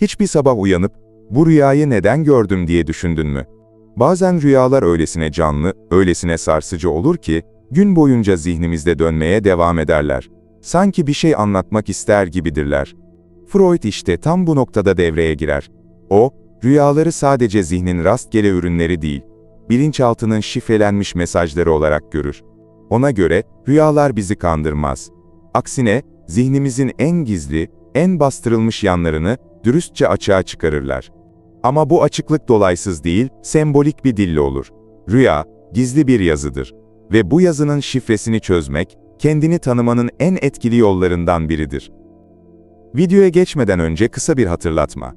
Hiçbir sabah uyanıp, bu rüyayı neden gördüm diye düşündün mü? Bazen rüyalar öylesine canlı, öylesine sarsıcı olur ki, gün boyunca zihnimizde dönmeye devam ederler. Sanki bir şey anlatmak ister gibidirler. Freud işte tam bu noktada devreye girer. O, rüyaları sadece zihnin rastgele ürünleri değil, bilinçaltının şifrelenmiş mesajları olarak görür. Ona göre rüyalar bizi kandırmaz. Aksine zihnimizin en gizli, en bastırılmış yanlarını dürüstçe açığa çıkarırlar. Ama bu açıklık dolaysız değil, sembolik bir dille olur. Rüya, gizli bir yazıdır. Ve bu yazının şifresini çözmek, kendini tanımanın en etkili yollarından biridir. Videoya geçmeden önce kısa bir hatırlatma.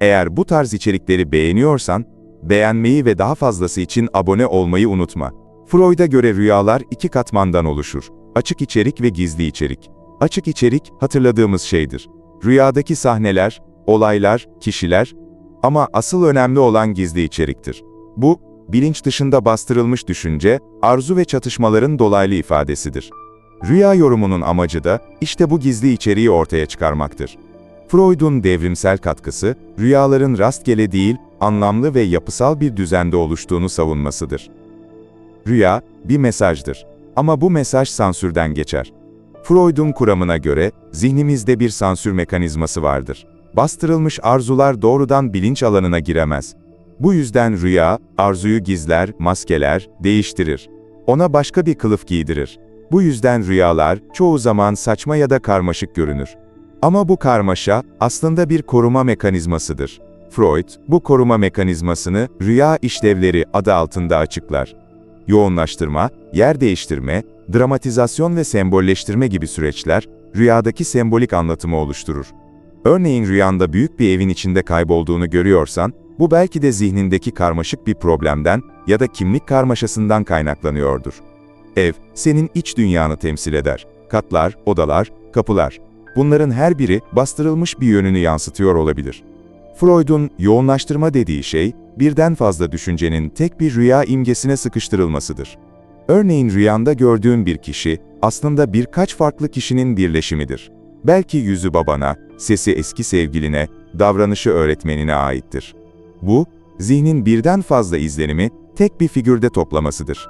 Eğer bu tarz içerikleri beğeniyorsan, beğenmeyi ve daha fazlası için abone olmayı unutma. Freud'a göre rüyalar iki katmandan oluşur. Açık içerik ve gizli içerik. Açık içerik, hatırladığımız şeydir. Rüyadaki sahneler, olaylar, kişiler ama asıl önemli olan gizli içeriktir. Bu, bilinç dışında bastırılmış düşünce, arzu ve çatışmaların dolaylı ifadesidir. Rüya yorumunun amacı da işte bu gizli içeriği ortaya çıkarmaktır. Freud'un devrimsel katkısı, rüyaların rastgele değil, anlamlı ve yapısal bir düzende oluştuğunu savunmasıdır. Rüya, bir mesajdır. Ama bu mesaj sansürden geçer. Freud'un kuramına göre, zihnimizde bir sansür mekanizması vardır. Bastırılmış arzular doğrudan bilinç alanına giremez. Bu yüzden rüya, arzuyu gizler, maskeler, değiştirir. Ona başka bir kılıf giydirir. Bu yüzden rüyalar, çoğu zaman saçma ya da karmaşık görünür. Ama bu karmaşa, aslında bir koruma mekanizmasıdır. Freud, bu koruma mekanizmasını rüya işlevleri adı altında açıklar. Yoğunlaştırma, yer değiştirme, dramatizasyon ve sembolleştirme gibi süreçler, rüyadaki sembolik anlatımı oluşturur. Örneğin rüyanda büyük bir evin içinde kaybolduğunu görüyorsan, bu belki de zihnindeki karmaşık bir problemden ya da kimlik karmaşasından kaynaklanıyordur. Ev, senin iç dünyanı temsil eder. Katlar, odalar, kapılar. Bunların her biri bastırılmış bir yönünü yansıtıyor olabilir. Freud'un yoğunlaştırma dediği şey, birden fazla düşüncenin tek bir rüya imgesine sıkıştırılmasıdır. Örneğin rüyanda gördüğün bir kişi, aslında birkaç farklı kişinin birleşimidir. Belki yüzü babana, sesi eski sevgiline, davranışı öğretmenine aittir. Bu, zihnin birden fazla izlenimi tek bir figürde toplamasıdır.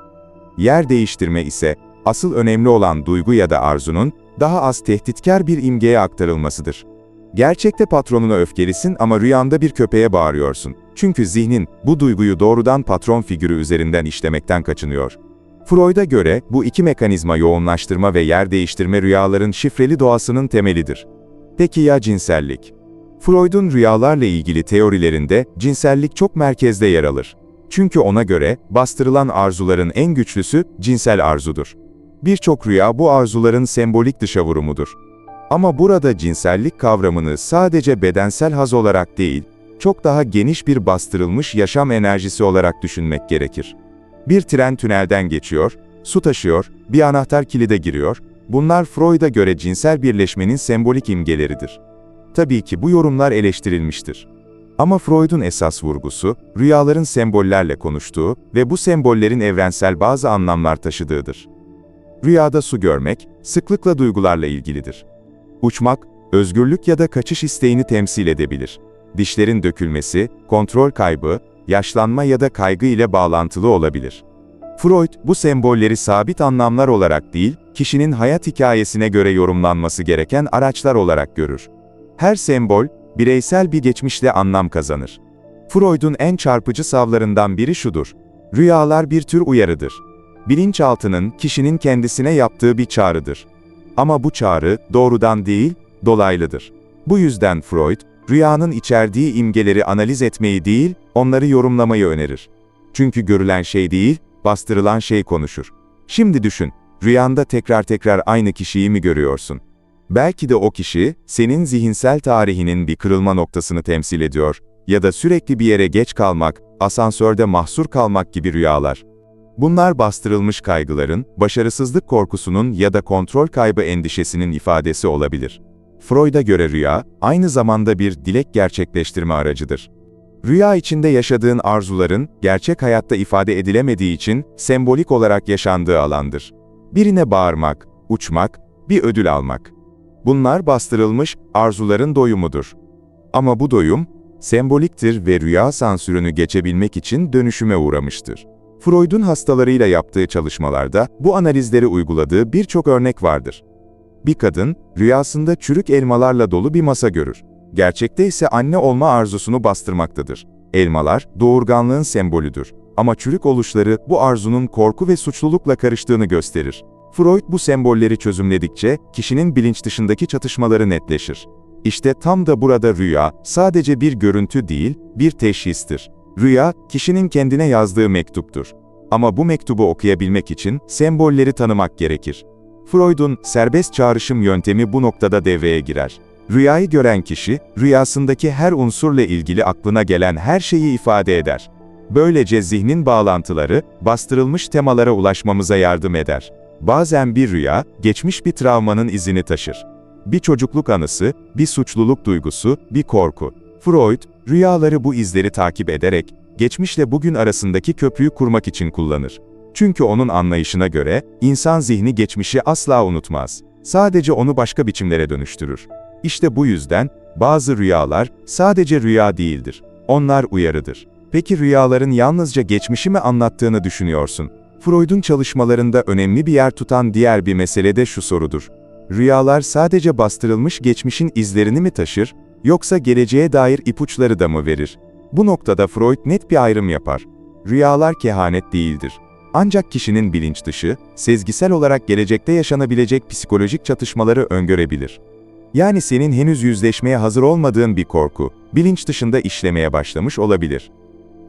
Yer değiştirme ise, asıl önemli olan duygu ya da arzunun, daha az tehditkar bir imgeye aktarılmasıdır. Gerçekte patronuna öfkelisin ama rüyanda bir köpeğe bağırıyorsun. Çünkü zihnin bu duyguyu doğrudan patron figürü üzerinden işlemekten kaçınıyor. Freud'a göre bu iki mekanizma yoğunlaştırma ve yer değiştirme rüyaların şifreli doğasının temelidir. Peki ya cinsellik? Freud'un rüyalarla ilgili teorilerinde cinsellik çok merkezde yer alır. Çünkü ona göre bastırılan arzuların en güçlüsü cinsel arzudur. Birçok rüya bu arzuların sembolik dışa vurumudur. Ama burada cinsellik kavramını sadece bedensel haz olarak değil, çok daha geniş bir bastırılmış yaşam enerjisi olarak düşünmek gerekir. Bir tren tünelden geçiyor, su taşıyor, bir anahtar kilide giriyor, bunlar Freud'a göre cinsel birleşmenin sembolik imgeleridir. Tabii ki bu yorumlar eleştirilmiştir. Ama Freud'un esas vurgusu, rüyaların sembollerle konuştuğu ve bu sembollerin evrensel bazı anlamlar taşıdığıdır. Rüyada su görmek, sıklıkla duygularla ilgilidir. Uçmak, özgürlük ya da kaçış isteğini temsil edebilir. Dişlerin dökülmesi, kontrol kaybı, yaşlanma ya da kaygı ile bağlantılı olabilir. Freud, bu sembolleri sabit anlamlar olarak değil, kişinin hayat hikayesine göre yorumlanması gereken araçlar olarak görür. Her sembol, bireysel bir geçmişle anlam kazanır. Freud'un en çarpıcı savlarından biri şudur. Rüyalar bir tür uyarıdır. Bilinçaltının kişinin kendisine yaptığı bir çağrıdır. Ama bu çağrı doğrudan değil, dolaylıdır. Bu yüzden Freud, rüyanın içerdiği imgeleri analiz etmeyi değil, onları yorumlamayı önerir. Çünkü görülen şey değil, bastırılan şey konuşur. Şimdi düşün, rüyanda tekrar tekrar aynı kişiyi mi görüyorsun? Belki de o kişi, senin zihinsel tarihinin bir kırılma noktasını temsil ediyor ya da sürekli bir yere geç kalmak, asansörde mahsur kalmak gibi rüyalar. Bunlar bastırılmış kaygıların, başarısızlık korkusunun ya da kontrol kaybı endişesinin ifadesi olabilir. Freud'a göre rüya, aynı zamanda bir dilek gerçekleştirme aracıdır. Rüya içinde yaşadığın arzuların, gerçek hayatta ifade edilemediği için, sembolik olarak yaşandığı alandır. Birine bağırmak, uçmak, bir ödül almak. Bunlar bastırılmış, arzuların doyumudur. Ama bu doyum, semboliktir ve rüya sansürünü geçebilmek için dönüşüme uğramıştır. Freud'un hastalarıyla yaptığı çalışmalarda bu analizleri uyguladığı birçok örnek vardır. Bir kadın, rüyasında çürük elmalarla dolu bir masa görür. Gerçekte ise anne olma arzusunu bastırmaktadır. Elmalar, doğurganlığın sembolüdür. Ama çürük oluşları bu arzunun korku ve suçlulukla karıştığını gösterir. Freud bu sembolleri çözümledikçe, kişinin bilinç dışındaki çatışmaları netleşir. İşte tam da burada rüya, sadece bir görüntü değil, bir teşhistir. Rüya, kişinin kendine yazdığı mektuptur. Ama bu mektubu okuyabilmek için sembolleri tanımak gerekir. Freud'un serbest çağrışım yöntemi bu noktada devreye girer. Rüyayı gören kişi, rüyasındaki her unsurla ilgili aklına gelen her şeyi ifade eder. Böylece zihnin bağlantıları, bastırılmış temalara ulaşmamıza yardım eder. Bazen bir rüya, geçmiş bir travmanın izini taşır. Bir çocukluk anısı, bir suçluluk duygusu, bir korku. Freud, rüyaları bu izleri takip ederek, geçmişle bugün arasındaki köprüyü kurmak için kullanır. Çünkü onun anlayışına göre, insan zihni geçmişi asla unutmaz. Sadece onu başka biçimlere dönüştürür. İşte bu yüzden, bazı rüyalar, sadece rüya değildir. Onlar uyarıdır. Peki rüyaların yalnızca geçmişi mi anlattığını düşünüyorsun? Freud'un çalışmalarında önemli bir yer tutan diğer bir mesele de şu sorudur. Rüyalar sadece bastırılmış geçmişin izlerini mi taşır, yoksa geleceğe dair ipuçları da mı verir? Bu noktada Freud net bir ayrım yapar. Rüyalar kehanet değildir. Ancak kişinin bilinç dışı, sezgisel olarak gelecekte yaşanabilecek psikolojik çatışmaları öngörebilir. Yani senin henüz yüzleşmeye hazır olmadığın bir korku, bilinç dışında işlemeye başlamış olabilir.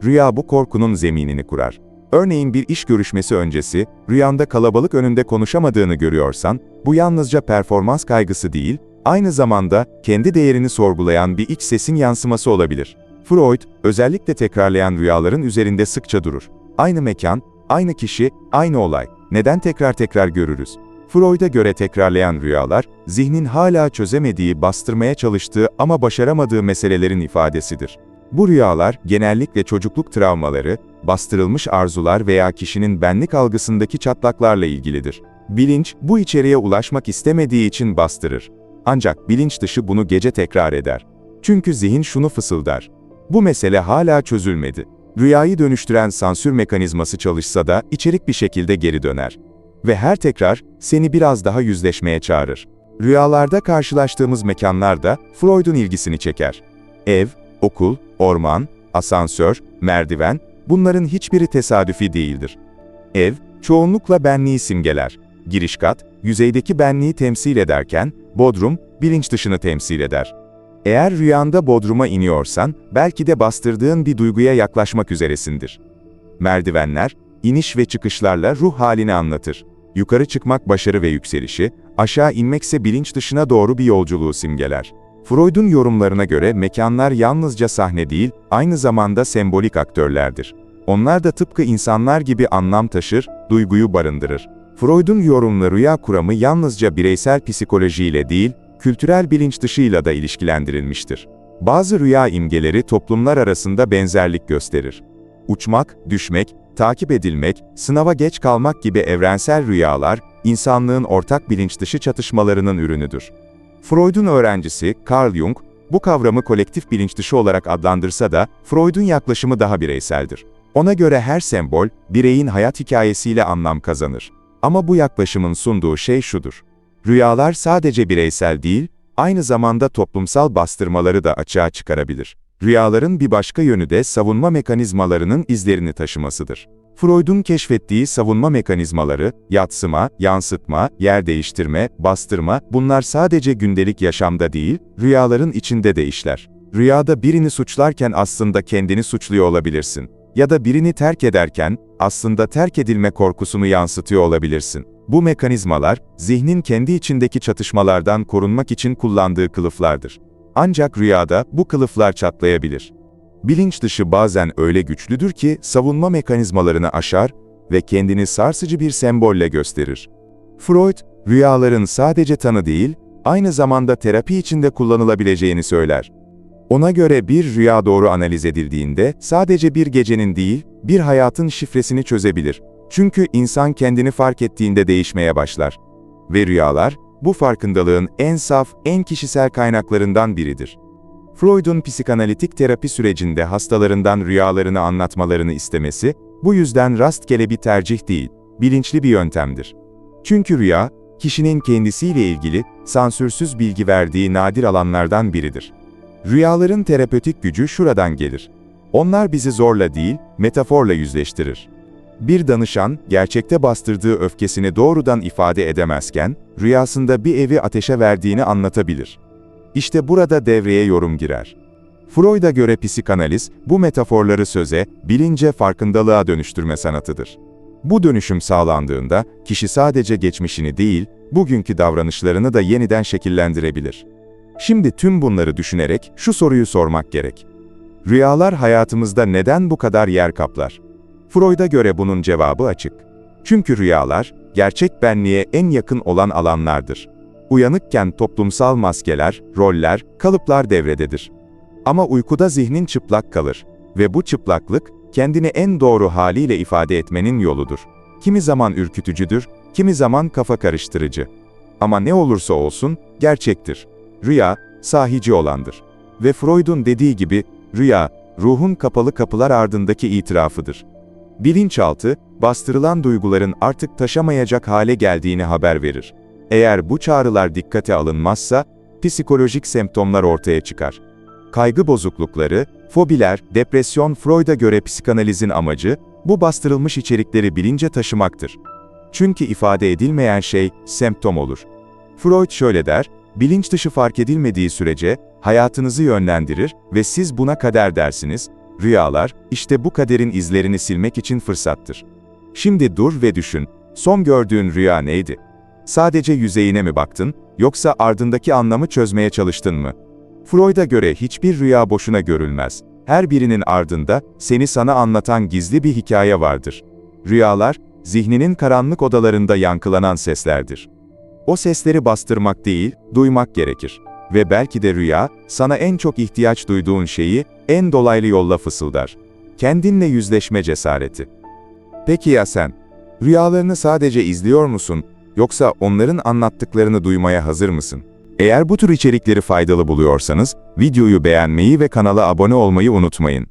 Rüya bu korkunun zeminini kurar. Örneğin bir iş görüşmesi öncesi, rüyanda kalabalık önünde konuşamadığını görüyorsan, bu yalnızca performans kaygısı değil, aynı zamanda kendi değerini sorgulayan bir iç sesin yansıması olabilir. Freud, özellikle tekrarlayan rüyaların üzerinde sıkça durur. Aynı mekan, aynı kişi, aynı olay. Neden tekrar tekrar görürüz? Freud'a göre tekrarlayan rüyalar, zihnin hala çözemediği, bastırmaya çalıştığı ama başaramadığı meselelerin ifadesidir. Bu rüyalar, genellikle çocukluk travmaları, bastırılmış arzular veya kişinin benlik algısındaki çatlaklarla ilgilidir. Bilinç, bu içeriğe ulaşmak istemediği için bastırır. Ancak bilinç dışı bunu gece tekrar eder. Çünkü zihin şunu fısıldar. Bu mesele hala çözülmedi. Rüyayı dönüştüren sansür mekanizması çalışsa da içerik bir şekilde geri döner. Ve her tekrar seni biraz daha yüzleşmeye çağırır. Rüyalarda karşılaştığımız mekanlar da Freud'un ilgisini çeker. Ev, okul, orman, asansör, merdiven, bunların hiçbiri tesadüfi değildir. Ev, çoğunlukla benliği simgeler. Giriş kat, yüzeydeki benliği temsil ederken, bodrum, bilinç dışını temsil eder. Eğer rüyanda bodruma iniyorsan, belki de bastırdığın bir duyguya yaklaşmak üzeresindir. Merdivenler, iniş ve çıkışlarla ruh halini anlatır. Yukarı çıkmak başarı ve yükselişi, aşağı inmekse bilinç dışına doğru bir yolculuğu simgeler. Freud'un yorumlarına göre mekanlar yalnızca sahne değil, aynı zamanda sembolik aktörlerdir. Onlar da tıpkı insanlar gibi anlam taşır, duyguyu barındırır. Freud'un yorumlu rüya kuramı yalnızca bireysel psikolojiyle değil, kültürel bilinç dışıyla da ilişkilendirilmiştir. Bazı rüya imgeleri toplumlar arasında benzerlik gösterir. Uçmak, düşmek, takip edilmek, sınava geç kalmak gibi evrensel rüyalar, insanlığın ortak bilinç dışı çatışmalarının ürünüdür. Freud'un öğrencisi Carl Jung, bu kavramı kolektif bilinç dışı olarak adlandırsa da, Freud'un yaklaşımı daha bireyseldir. Ona göre her sembol, bireyin hayat hikayesiyle anlam kazanır. Ama bu yaklaşımın sunduğu şey şudur. Rüyalar sadece bireysel değil, aynı zamanda toplumsal bastırmaları da açığa çıkarabilir. Rüyaların bir başka yönü de savunma mekanizmalarının izlerini taşımasıdır. Freud'un keşfettiği savunma mekanizmaları, yatsıma, yansıtma, yer değiştirme, bastırma, bunlar sadece gündelik yaşamda değil, rüyaların içinde de işler. Rüyada birini suçlarken aslında kendini suçluyor olabilirsin. Ya da birini terk ederken, aslında terk edilme korkusunu yansıtıyor olabilirsin. Bu mekanizmalar, zihnin kendi içindeki çatışmalardan korunmak için kullandığı kılıflardır. Ancak rüyada bu kılıflar çatlayabilir. Bilinç dışı bazen öyle güçlüdür ki savunma mekanizmalarını aşar ve kendini sarsıcı bir sembolle gösterir. Freud, rüyaların sadece tanı değil, aynı zamanda terapi içinde kullanılabileceğini söyler. Ona göre bir rüya doğru analiz edildiğinde sadece bir gecenin değil, bir hayatın şifresini çözebilir. Çünkü insan kendini fark ettiğinde değişmeye başlar. Ve rüyalar, bu farkındalığın en saf, en kişisel kaynaklarından biridir. Freud'un psikanalitik terapi sürecinde hastalarından rüyalarını anlatmalarını istemesi, bu yüzden rastgele bir tercih değil, bilinçli bir yöntemdir. Çünkü rüya, kişinin kendisiyle ilgili, sansürsüz bilgi verdiği nadir alanlardan biridir. Rüyaların terapötik gücü şuradan gelir. Onlar bizi zorla değil, metaforla yüzleştirir. Bir danışan, gerçekte bastırdığı öfkesini doğrudan ifade edemezken, rüyasında bir evi ateşe verdiğini anlatabilir. İşte burada devreye yorum girer. Freud'a göre psikanaliz, bu metaforları söze, bilince, farkındalığa dönüştürme sanatıdır. Bu dönüşüm sağlandığında, kişi sadece geçmişini değil, bugünkü davranışlarını da yeniden şekillendirebilir. Şimdi tüm bunları düşünerek şu soruyu sormak gerek. Rüyalar hayatımızda neden bu kadar yer kaplar? Freud'a göre bunun cevabı açık. Çünkü rüyalar, gerçek benliğe en yakın olan alanlardır. Uyanıkken toplumsal maskeler, roller, kalıplar devrededir. Ama uykuda zihnin çıplak kalır ve bu çıplaklık, kendini en doğru haliyle ifade etmenin yoludur. Kimi zaman ürkütücüdür, kimi zaman kafa karıştırıcı. Ama ne olursa olsun, gerçektir. Rüya, sahici olandır. Ve Freud'un dediği gibi, rüya, ruhun kapalı kapılar ardındaki itirafıdır. Bilinçaltı, bastırılan duyguların artık taşamayacak hale geldiğini haber verir. Eğer bu çağrılar dikkate alınmazsa, psikolojik semptomlar ortaya çıkar. Kaygı bozuklukları, fobiler, depresyon Freud'a göre psikanalizin amacı, bu bastırılmış içerikleri bilince taşımaktır. Çünkü ifade edilmeyen şey, semptom olur. Freud şöyle der, bilinç dışı fark edilmediği sürece, hayatınızı yönlendirir ve siz buna kader dersiniz, rüyalar, işte bu kaderin izlerini silmek için fırsattır. Şimdi dur ve düşün, son gördüğün rüya neydi? Sadece yüzeyine mi baktın, yoksa ardındaki anlamı çözmeye çalıştın mı? Freud'a göre hiçbir rüya boşuna görülmez. Her birinin ardında, seni sana anlatan gizli bir hikaye vardır. Rüyalar, zihninin karanlık odalarında yankılanan seslerdir. O sesleri bastırmak değil, duymak gerekir. Ve belki de rüya, sana en çok ihtiyaç duyduğun şeyi, en dolaylı yolla fısıldar. Kendinle yüzleşme cesareti. Peki ya sen? Rüyalarını sadece izliyor musun, yoksa onların anlattıklarını duymaya hazır mısın? Eğer bu tür içerikleri faydalı buluyorsanız, videoyu beğenmeyi ve kanala abone olmayı unutmayın.